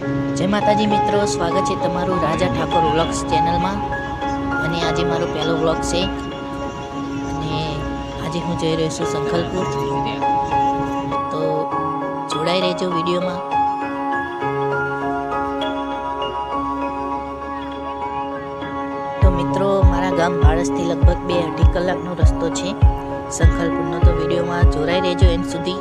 જય માતાજી મિત્રો, સ્વાગત છે તમારું રાજા ઠાકોર વ્લોગ્સ ચેનલમાં. અને આજે મારો પહેલો વ્લોગ છે. અને આજે હું જઈ રહ્યો છું સંખલપુર. તો જોડાઈ રહેજો વિડીયોમાં. તો મિત્રો, મારા ગામ ભાડસથી લગભગ બે અઢી કલાકનો રસ્તો છે સંખલપુરનો. તો વિડીયોમાં જોડાઈ રહેજો એન્ડ સુધી.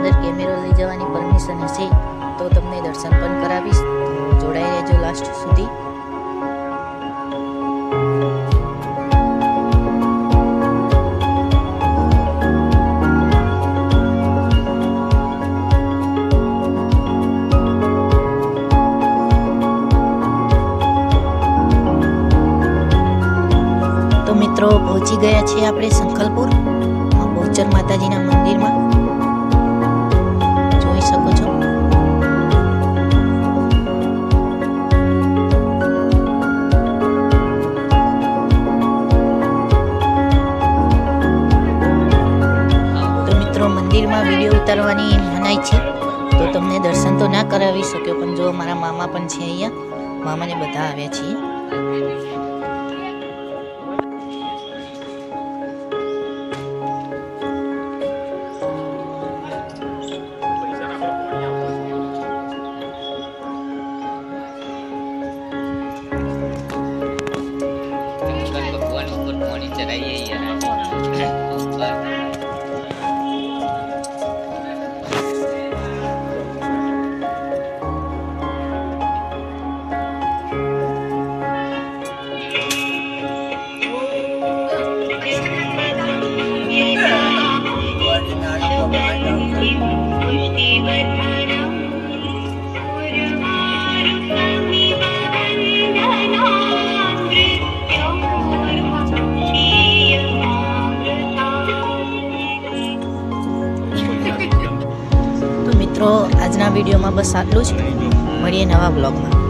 અંદર કેમેરો લઈ જવાની પરમિશન હશે, તો તમને દર્શન પણ કરાવીશ. જોડાઈ રહેજો લાસ્ટ સુધી. મિત્રો, પહોંચી ગયા છીએ આપણે સંખલપુર બહુચર માતાજીના મંદિરમાં વીડિયો ઉતારવાની મનાઈ છે, તો તમને દર્શન તો ના કરાવી શક્યો, પણ જો મારા મામા પણ છે અહીંયા, મામાને બધા આવ્યા છીએ. ભગવાન ઉપર પાણી ચડાવીએ યાર. આજના વિડીયોમાં બસ આટલું જ. મળીએ નવા બ્લોગમાં.